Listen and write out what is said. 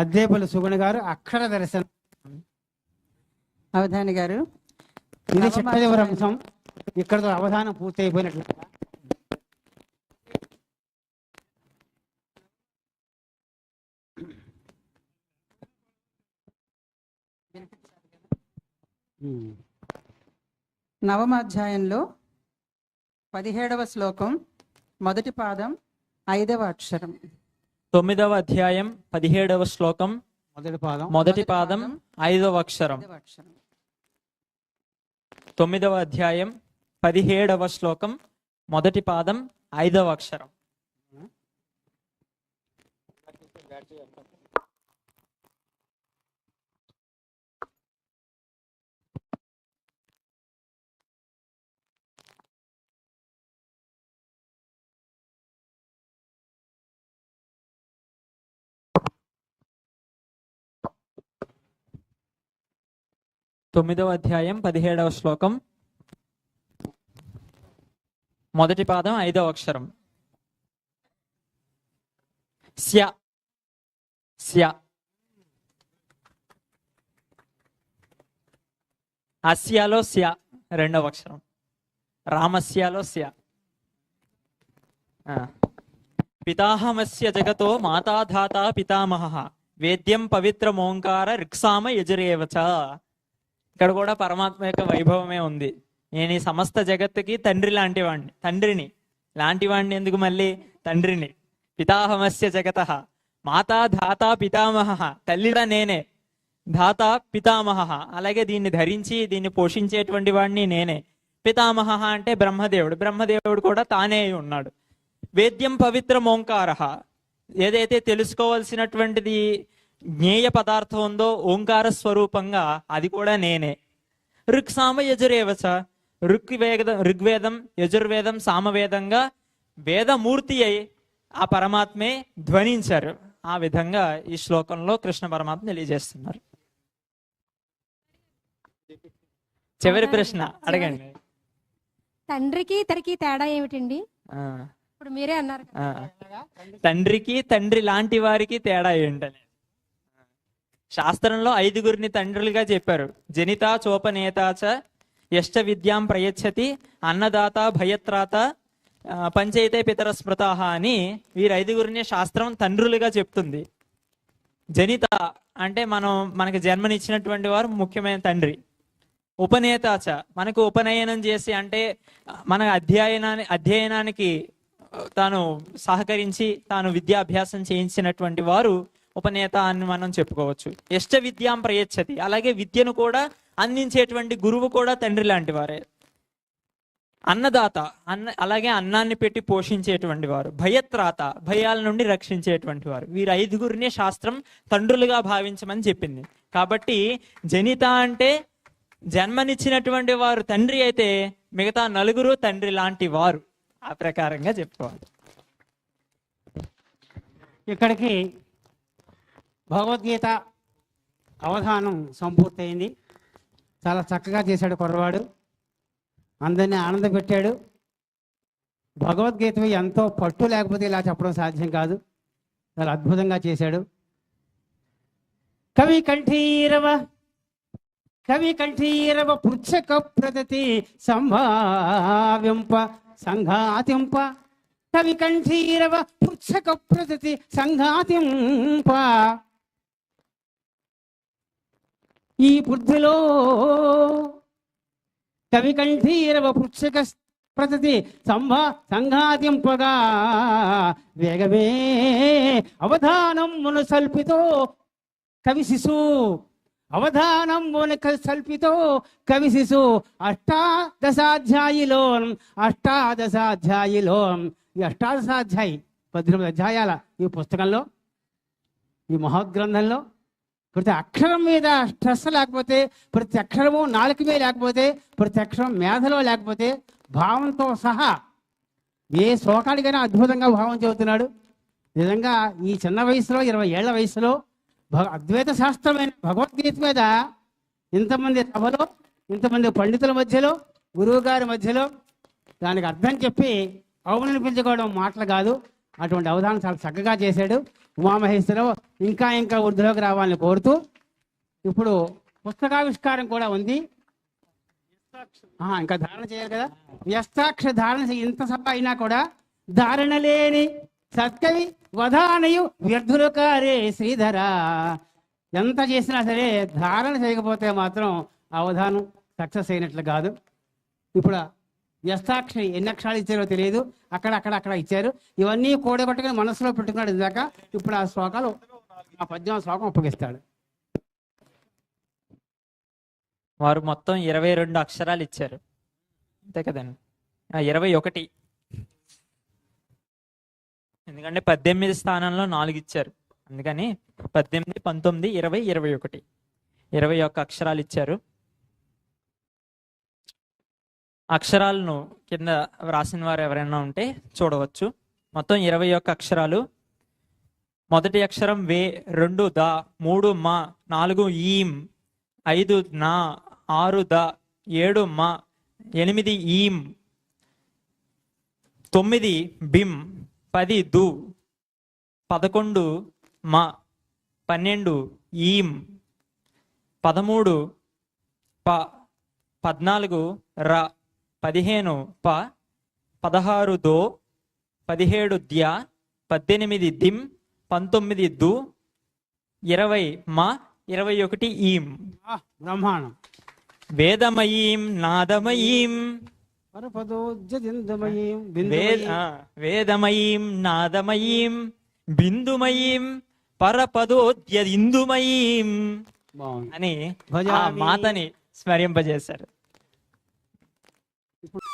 అద్దేపల్లి సుగుణ గారు అక్షర దర్శనం. అవధాని గారు ఇది చిట్టదేవర అంశం? ఇక్కడతో అవధానం పూర్తి అయిపోయినట్లు నవమ అధ్యాయంలో పదిహేడవ శ్లోకం మొదటి పాదం ఐదవ అక్షరం. తొమ్మిదవ అధ్యాయం పదిహేడవ శ్లోకం మొదటి పాదం మొదటి పాదం ఐదవ అక్షరం. ఐదవ అక్షరం. తొమ్మిదవ అధ్యాయం పదిహేడవ శ్లోకం మొదటి పాదం ఐదవ అక్షరం. తొమ్మిదవ అధ్యాయం పదిహేడవ శ్లోకం. మొదటి పాదం ఐదవ అక్షరం. స్య స్య అస్యాలో స్య రెండవ అక్షరం. రామస్యాలో స్య పితాహమస్య జగతో మాతాధాత పితామహ. వేద్యం పవిత్రమోంకార రిక్సామ యజురేవచ. ఇక్కడ కూడా పరమాత్మ యొక్క వైభవమే ఉంది. నేను ఈ సమస్త జగత్తుకి తండ్రి లాంటి వాడిని తండ్రిని. లాంటి వాడిని ఎందుకు మళ్ళీ? తండ్రిని. పితాహమస్య జగత. మాతా ధాత పితామహ. తల్లిగా నేనే. ధాత పితామహ. అలాగే దీన్ని ధరించి దీన్ని పోషించేటువంటి వాడిని నేనే. పితామహ అంటే బ్రహ్మదేవుడు. బ్రహ్మదేవుడు కూడా తానే అయి ఉన్నాడు. వేద్యం పవిత్ర ఓంకార. ఏదైతే తెలుసుకోవాల్సినటువంటిది జ్ఞేయ పదార్థం ఉందో ఓంకార స్వరూపంగా అది కూడా నేనే. ఋక్సామ యజురేవచ ఋక్ వేద ఋగ్వేదం యజుర్వేదం సామవేదంగా వేదమూర్తి అయి ఆ పరమాత్మే ధ్వనించారు. ఆ విధంగా ఈ శ్లోకంలో కృష్ణ పరమాత్మ తెలియజేస్తున్నారు. చివరి ప్రశ్న అడగండి. తండ్రికి ఇతరికి తేడా ఏమిటండి? ఇప్పుడు మీరే అన్నారు. తండ్రికి తండ్రి లాంటి వారికి తేడా ఏంటని. శాస్త్రంలో ఐదుగురిని తండ్రులుగా చెప్పారు. జనిత చోపనేతాచ యష్ట విద్యాం ప్రయచ్చతి అన్నదాత భయత్రాత పంచైతే పితర స్మృతాహ అని వీరు ఐదుగురిని శాస్త్రం తండ్రులుగా చెప్తుంది. జనిత అంటే మనం మనకి జన్మనిచ్చినటువంటి వారు ముఖ్యమైన తండ్రి. ఉపనేతాచ మనకు ఉపనయనం చేసి అంటే మన అధ్యయనాన్ని అధ్యయనానికి తాను సహకరించి తాను విద్యాభ్యాసం చేయించినటువంటి వారు ఉపనేత అని మనం చెప్పుకోవచ్చు. యష్ట విద్యాం ప్రయచ్చతి. అలాగే విద్యను కూడా అందించేటువంటి గురువు కూడా తండ్రి లాంటి వారే. అన్నదాత అన్న అలాగే అన్నాన్ని పెట్టి పోషించేటువంటి వారు. భయత్రాత భయాల నుండి రక్షించేటువంటి వారు. వీరు ఐదుగురిని శాస్త్రం తండ్రులుగా భావించమని చెప్పింది. కాబట్టి జనిత అంటే జన్మనిచ్చినటువంటి వారు తండ్రి అయితే మిగతా నలుగురు తండ్రి లాంటి వారు. ఆ ప్రకారంగా చెప్పుకోవాలి. ఇక్కడికి భగవద్గీత అవధానం సంపూర్తయింది. చాలా చక్కగా చేశాడు కుర్రవాడు. అందరినీ ఆనందపెట్టాడు. భగవద్గీత ఎంతో పట్టు లేకపోతే ఇలా చెప్పడం సాధ్యం కాదు. చాలా అద్భుతంగా చేశాడు. కవి కంఠీరవ కవి కంఠీరవ పృచ్ఛక ప్రదతి సంభావ్యంప సంఘాతింప. కవి కంఠీరవ పృచ్ఛక ప్రదతి సంఘాతింప. ఈ బుద్ధిలో కవి కంఠీరవ పృచ్ఛక ప్రతి సంభా సంఘాతింపగా వేగమే అవధానం మును సల్పితో కవి శిశు అవధానం మున సల్పితో కవి శిశు అష్టాదశాధ్యాయిలో అష్టాదశాధ్యాయిలో ఈ అష్టాదశాధ్యాయి పద్దెనిమిది అధ్యాయాల ఈ పుస్తకంలో ఈ మహోద్గ్రంథంలో ప్రతి అక్షరం మీద స్ట్రెస్ లేకపోతే ప్రతి అక్షరము నాలుక మీద లేకపోతే ప్రతి అక్షరం మేధలో లేకపోతే భావంతో సహా ఏ శ్లోకానికైనా అద్భుతంగా భావం చెబుతున్నాడు. నిజంగా ఈ చిన్న వయసులో ఇరవై ఏళ్ళ వయసులో భగ అద్వైత శాస్త్రమైన భగవద్గీత మీద ఇంతమంది సభలో ఇంతమంది పండితుల మధ్యలో గురువుగారి మధ్యలో దానికి అర్థం చెప్పి అవుననిపించుకోవడం మాటలు కాదు. అటువంటి అవధానం చాలా చక్కగా చేశాడు. ఉమామహేశ్వరరావు ఇంకా ఇంకా వృద్ధిలోకి రావాలని కోరుతూ ఇప్పుడు పుస్తకావిష్కారం కూడా ఉంది. ఇంకా ధారణ చేయాలి కదా? వ్యస్తాక్ష ధారణ చేయ- ఇంత సభ అయినా కూడా ధారణ లేని సత్కవి వధానయు వ్యర్థులు కారే శ్రీధర. ఎంత చేసినా సరే ధారణ చేయకపోతే మాత్రం అవధానం సక్సెస్ అయినట్లు కాదు. ఇప్పుడు వ్యస్తాక్షరి ఎన్ని అక్షరాలు ఇచ్చారో తెలియదు. అక్కడ అక్కడ అక్కడ ఇచ్చారు. ఇవన్నీ కూడగొట్టుకుని మనసులో పెట్టుకున్నాడు ఇందాక. ఇప్పుడు ఆ శ్లోకాలు ఆ పద్యం శ్లోకం ఉపయోగిస్తాడు వారు మొత్తం ఇరవై రెండు అక్షరాలు ఇచ్చారు. అంతే కదండి. ఇరవై ఒకటి. ఎందుకంటే పద్దెనిమిది స్థానంలో నాలుగు ఇచ్చారు. అందుకని పద్దెనిమిది పంతొమ్మిది ఇరవై ఇరవై ఒకటి. ఇరవై ఒక్క అక్షరాలు ఇచ్చారు. అక్షరాలను కింద వ్రాసిన వారు ఎవరైనా ఉంటే చూడవచ్చు. మొత్తం ఇరవై ఒక్క అక్షరాలు. మొదటి అక్షరం వే రెండు ద మూడు మా నాలుగు ఈం ఐదు నా ఆరు ద ఏడు మ ఎనిమిది ఈం తొమ్మిది బిం పది దు పదకొండు మ పన్నెండు ఈం పదమూడు ప పద్నాలుగు ర పదిహేను ప పదహారు దో పదిహేడు ద్య పద్దెనిమిది దిం పంతొమ్మిది దు ఇరవై మ ఇరవై ఒకటి ఈం బ్రహ్మాండం. వేదమయీం నాదమయీం. వేదమయీం నాదమయీం బిందుమయీం బాగుంది. అని ఆ. మాతని స్మరింపజేశారు. ఇప్పుడు